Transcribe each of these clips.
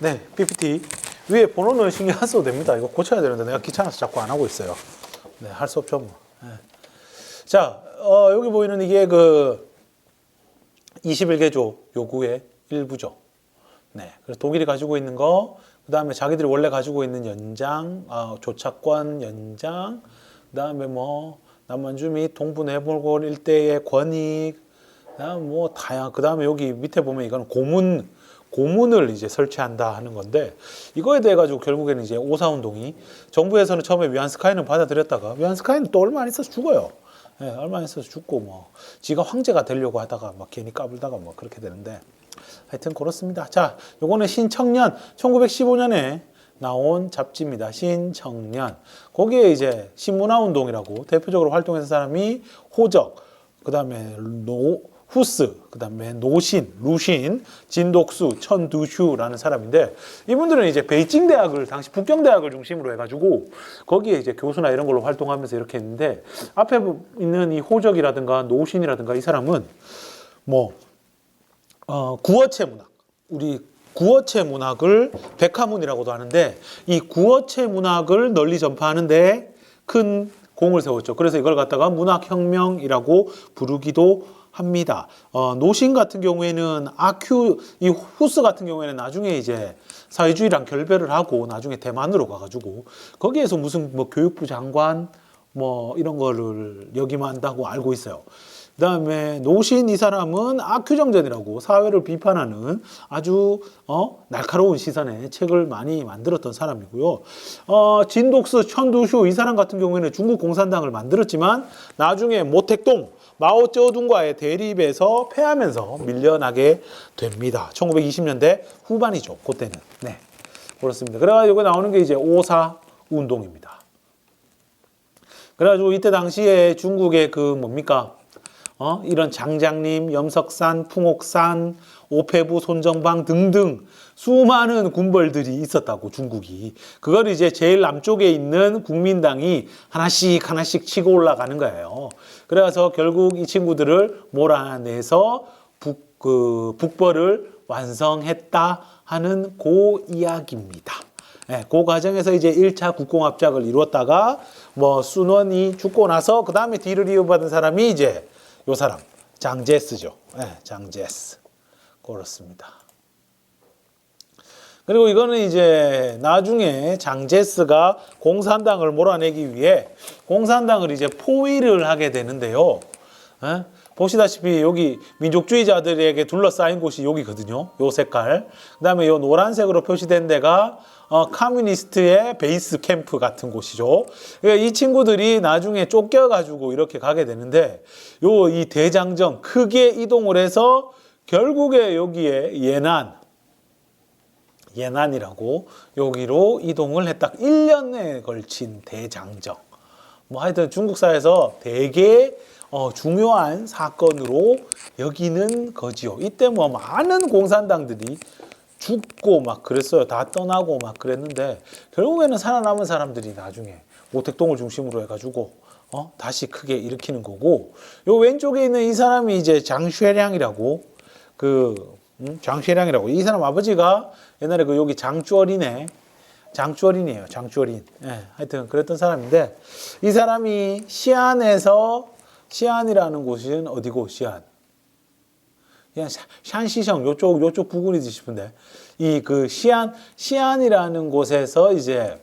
네, PPT 위에 번호는 신경 안 써도 됩니다. 이거 고쳐야 되는데 내가 귀찮아서 자꾸 안 하고 있어요. 네, 할 수 없죠 뭐. 네. 자, 어, 여기 보이는 이게 그 21개조 요구의 일부죠. 네, 그래서 독일이 가지고 있는 거, 그 다음에 자기들이 원래 가지고 있는 연장, 어, 조차권 연장, 그 다음에 뭐 남만주 및 동부내몰골 일대의 권익, 그다음 뭐 다양, 그 다음에 여기 밑에 보면 이거는 고문, 고문을 이제 설치한다 하는 건데 이거에 대해 가지고 결국에는 이제 오사 운동이 정부에서는 처음에 위안스카이는 받아들였다가 위안스카이는 또 얼마 안 있어서 죽어요. 예, 얼마 안 있어서 죽고 뭐 지가 황제가 되려고 하다가 막 괜히 까불다가 뭐 그렇게 되는데 하여튼 그렇습니다. 자, 요거는 신청년 1915년에 나온 잡지입니다. 신청년. 거기에 이제 신문화 운동이라고 대표적으로 활동했던 사람이 호적, 그 다음에 노 후스, 그 다음에 노신, 루신, 진독수, 천두슈라는 사람인데 이분들은 이제 베이징 대학을 당시 북경 대학을 중심으로 해가지고 거기에 이제 교수나 이런 걸로 활동하면서 이렇게 했는데 앞에 있는 이 호적이라든가 노신이라든가 이 사람은 뭐 어, 구어체 문학, 우리 구어체 문학을 백화문이라고도 하는데 이 구어체 문학을 널리 전파하는데 큰 공을 세웠죠. 그래서 이걸 갖다가 문학혁명이라고 부르기도 합니다. 어, 노신 같은 경우에는 아큐, 이 후스 같은 경우에는 나중에 이제 사회주의랑 결별을 하고 나중에 대만으로 가가지고 거기에서 무슨 뭐 교육부 장관 뭐 이런 거를 역임한다고 알고 있어요. 그 다음에 노신 이 사람은 아큐정전이라고 사회를 비판하는 아주 어, 날카로운 시선의 책을 많이 만들었던 사람이고요. 어, 진독스 천두슈 이 사람 같은 경우에는 중국 공산당을 만들었지만 나중에 모택동 마오쩌둥과의 대립에서 패하면서 밀려나게 됩니다. 1920년대 후반이죠. 그때는 네 그렇습니다. 그래가지고 나오는 게 이제 오사 운동입니다. 그래가지고 이때 당시에 중국의 그 뭡니까 어? 이런 장장림, 염석산, 풍옥산, 오페부, 손정방 등등 수많은 군벌들이 있었다고 중국이 그걸 이제 제일 남쪽에 있는 국민당이 하나씩 하나씩 치고 올라가는 거예요. 그래서 결국 이 친구들을 몰아내서 북, 그 북벌을 완성했다 하는 고 이야기입니다. 네, 그 과정에서 이제 1차 국공합작을 이루었다가 뭐 순원이 죽고 나서 그 다음에 뒤를 이어받은 사람이 이제 요 사람 장제스죠. 네, 장제스 그렇습니다. 그리고 이거는 이제 나중에 장제스가 공산당을 몰아내기 위해 공산당을 이제 포위를 하게 되는데요. 예? 보시다시피 여기 민족주의자들에게 둘러싸인 곳이 여기거든요. 요 색깔. 그 다음에 요 노란색으로 표시된 데가 어, 커뮤니스트의 베이스 캠프 같은 곳이죠. 이 친구들이 나중에 쫓겨가지고 이렇게 가게 되는데 요 이 대장정 크게 이동을 해서 결국에 여기에 예난 예난이라고 여기로 이동을 했다. 1년에 걸친 대장정. 뭐 하여튼 중국사에서 되게 어, 중요한 사건으로 여기는 거지요. 이때 뭐 많은 공산당들이 죽고 막 그랬어요. 다 떠나고 막 그랬는데 결국에는 살아남은 사람들이 나중에 모택동을 중심으로 해가지고 어, 다시 크게 일으키는 거고 요 왼쪽에 있는 이 사람이 이제 장쉐량이라고 그 음? 장쉐량이라고 이 사람 아버지가 옛날에 그 여기 장주어린에 장주어린이에요. 장주어린. 예, 하여튼 그랬던 사람인데 이 사람이 시안에서 시안이라는 곳은 어디고 시안? 그냥 샤- 샨시성 요쪽 요쪽 부근이지 싶은데 이 그 시안 시안이라는 곳에서 이제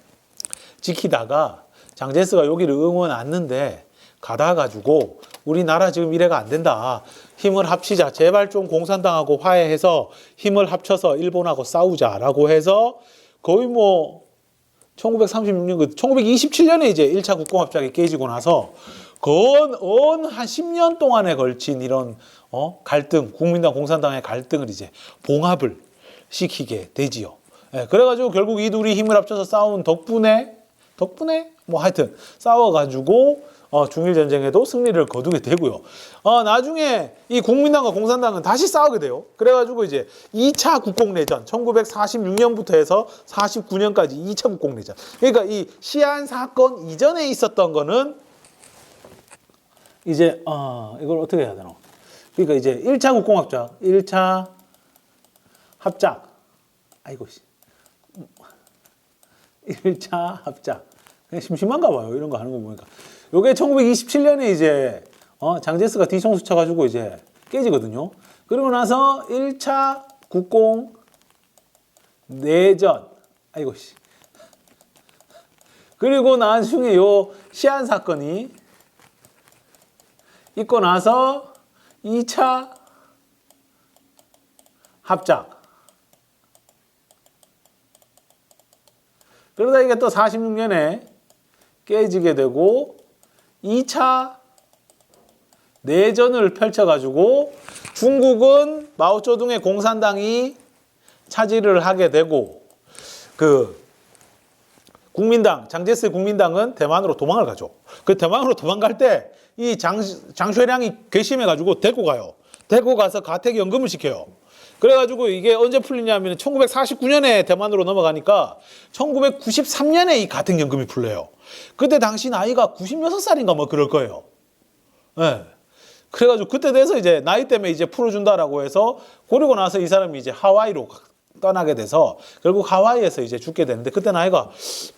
지키다가 장제스가 여기를 응원 왔는데 가다 가지고 우리나라 지금 이래가 안 된다. 힘을 합치자. 제발 좀 공산당하고 화해해서 힘을 합쳐서 일본하고 싸우자라고 해서 거의 뭐 1936년, 그 1927년에 이제 1차 국공합작이 깨지고 나서 건언한 10년 동안에 걸친 이런 어? 갈등, 국민당 공산당의 갈등을 이제 봉합을 시키게 되지요. 예, 그래가지고 결국 이 둘이 힘을 합쳐서 싸운 덕분에 덕분에 뭐 하여튼 싸워가지고 어, 중일 전쟁에도 승리를 거두게 되고요. 어, 나중에 이 국민당과 공산당은 다시 싸우게 돼요. 그래가지고 이제 2차 국공내전 1946년부터 해서 49년까지 2차 국공내전. 그러니까 이 시안 사건 이전에 있었던 거는 이제 어, 이걸 어떻게 해야 되나? 그러니까 이제 1차 국공합작, 1차 합작. 아이고 씨. 1차 합작. 그냥 심심한가 봐요. 이런 거 하는 거 보니까. 요게 1927년에 이제 어, 장제스가 뒤통수 쳐 가지고 이제 깨지거든요. 그리고 나서 1차 국공 내전. 아이고 씨. 그리고 나중에 요 시안 사건이 있고 나서 2차 합작. 그러다 이게 또 46년에 깨지게 되고 2차 내전을 펼쳐가지고 중국은 마오쩌둥의 공산당이 차지를 하게 되고 그 국민당 장제스 국민당은 대만으로 도망을 가죠. 그 대만으로 도망갈 때 이 장 장쉐량이 괘씸해가지고 데리고 가요. 데리고 가서 가택 연금을 시켜요. 그래가지고 이게 언제 풀리냐면 1949년에 대만으로 넘어가니까 1993년에 이 가택 연금이 풀려요. 그때 당시 나이가 96살인가 뭐 그럴 거예요. 예. 그래가지고 그때 돼서 이제 나이 때문에 이제 풀어준다라고 해서 그리고 나서 이 사람이 이제 하와이로 떠나게 돼서 결국 하와이에서 이제 죽게 되는데 그때 나이가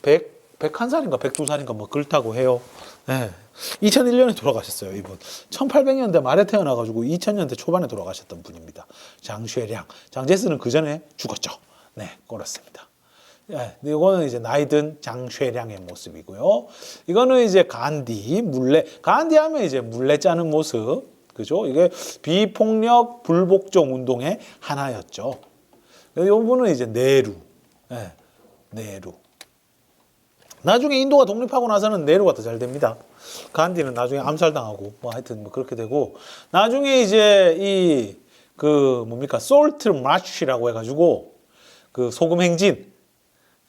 100, 101살인가 102살인가 뭐 그렇다고 해요. 예. 2001년에 돌아가셨어요, 이분. 1800년대 말에 태어나 가지고 2000년대 초반에 돌아가셨던 분입니다. 장쉐량. 장제스는 그 전에 죽었죠. 네, 그렇습니다. 예, 이거는 이제 나이든 장쉐량의 모습이고요. 이거는 이제 간디, 물레. 간디 하면 이제 물레 짜는 모습. 그죠? 이게 비폭력 불복종 운동의 하나였죠. 이 분은 이제 네루. 예, 네루. 나중에 인도가 독립하고 나서는 네루가 더 잘 됩니다. 간디는 나중에 암살당하고 뭐 하여튼 뭐 그렇게 되고 나중에 이제 이 그 뭡니까 솔트 마치라고 해가지고 그 소금 행진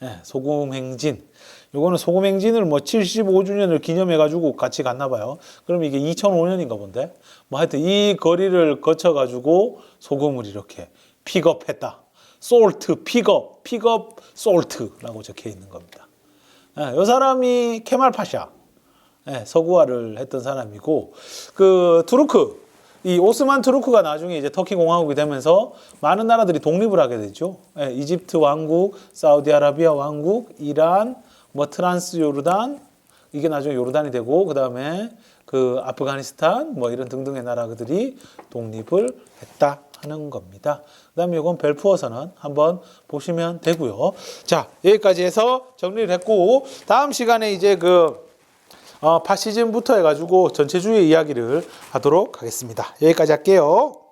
예, 소금 행진. 요거는 소금 행진을 뭐 75주년을 기념해 가지고 같이 갔나 봐요. 그럼 이게 2005년인가 본데. 뭐 하여튼 이 거리를 거쳐 가지고 소금을 이렇게 픽업했다. 솔트 픽업, 픽업 솔트라고 적혀 있는 겁니다. 예, 요 사람이 케말 파샤. 예, 서구화를 했던 사람이고 그 투르크 이 오스만 투르크가 나중에 이제 터키 공화국이 되면서 많은 나라들이 독립을 하게 되죠. 예, 이집트 왕국, 사우디아라비아 왕국, 이란, 뭐 트란스 요르단 이게 나중에 요르단이 되고 그 다음에 그 아프가니스탄 뭐 이런 등등의 나라들이 독립을 했다 하는 겁니다. 그 다음에 이건 벨푸어선은 한번 보시면 되고요. 자 여기까지 해서 정리를 했고 다음 시간에 이제 그 어, 파시즘부터 해가지고 전체주의 이야기를 하도록 하겠습니다. 여기까지 할게요.